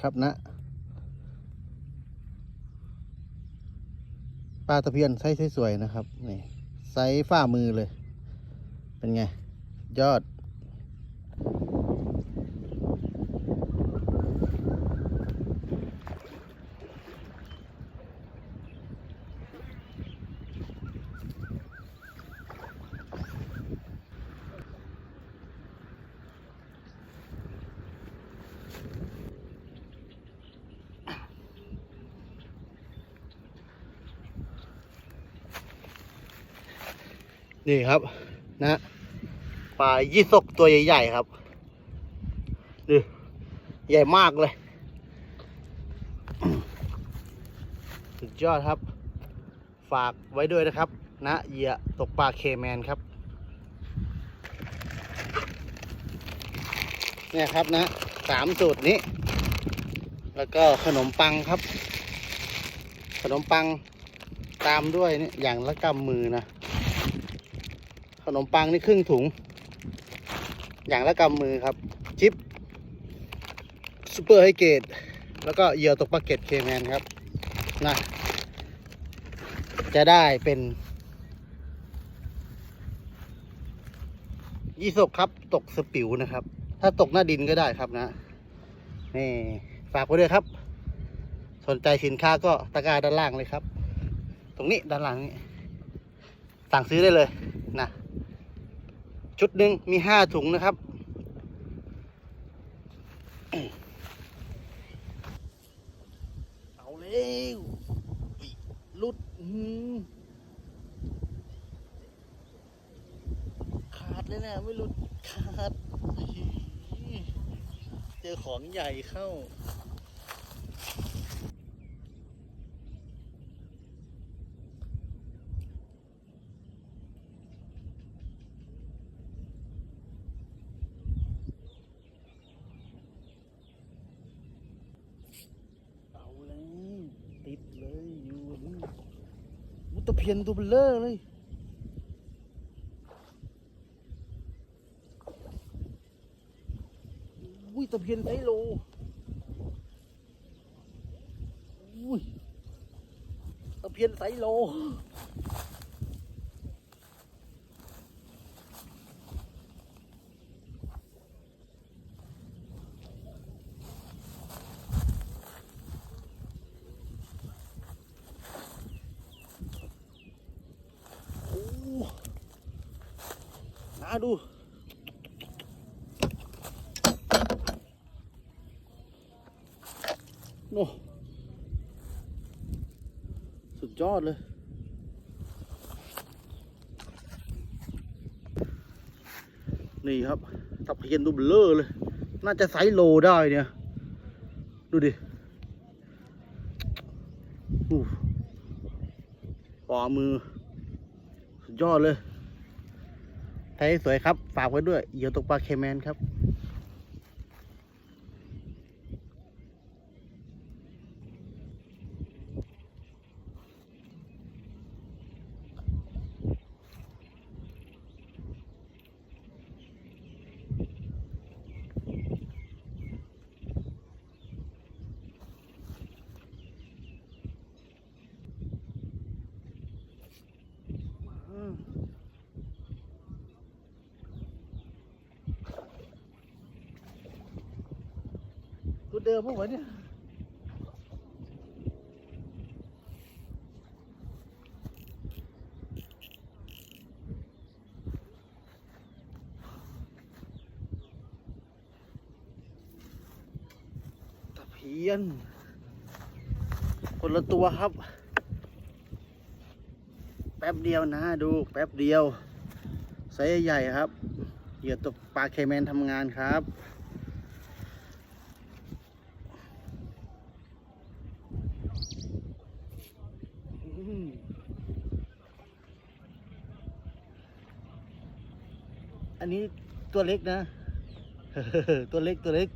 ครับนะ ปลาตะเพียนไซส์สวยๆนะครับ นี่ไซส์ฝ่ามือเลย เป็นไง ยอด นี่ครับ นะปลายี่สกตัวใหญ่ๆครับดูใหญ่มากเลยสุดยอดครับ ฝากไว้ด้วยนะครับ นะเหยื่อตกปลาเคแมนครับ เนี่ยครับนะสามสูตรนี้ แล้วก็ขนมปังครับ ขนมปังตามด้วยนี่อย่างละกำมือนะ ขนมปังนี่ครึ่งถุง อย่างละกำมือครับชิปซูเปอร์ไฮเกตแล้วก็เหยื่อตกปลาเก็ตเคแมนครับนะจะได้เป็นยี่สกครับ ตกสปิวนะครับ ถ้าตกหน้าดินก็ได้ครับนะ นี่ ฝากไว้ด้วยครับ สนใจสินค้าก็ตะกร้าด้านล่างเลยครับ ตรงนี้ด้านหลังนี้สั่งซื้อได้เลยนะ ชุดหนึ่งมีห้าถุงนะครับ เอาเร็วอุ๊ยลุดขาดเลยนะไม่ลุดขาด เจอของใหญ่เข้าเลยติดเลยอยู่นี่มุ ตะเพียนตัวเบลเลอร์เลย อุ้ยตะเพียนไซโล อุ้ยตะเพียนไซโลาดู โนสุดยอดเลยนี่ครับตะเพียนดูเบลอเลย น่าจะไซส์โลได้เนี่ย ดูดิอู้ขวามือ สุดยอดเลย ไทยสวยครับ ฝากไว้ด้วยเหยื่อตกปลาเคแมนครับ เดิมพวกมันเนี่ยตะเพียน คนละตัวครับ แป๊บเดียวนะดูแป๊บเดียวไซส์ใหญ่ครับ เหยื่อตกปลาเคแมนทำงานครับ อันนี้ตัวเล็กนะ ตัวเล็กตัวเล็ก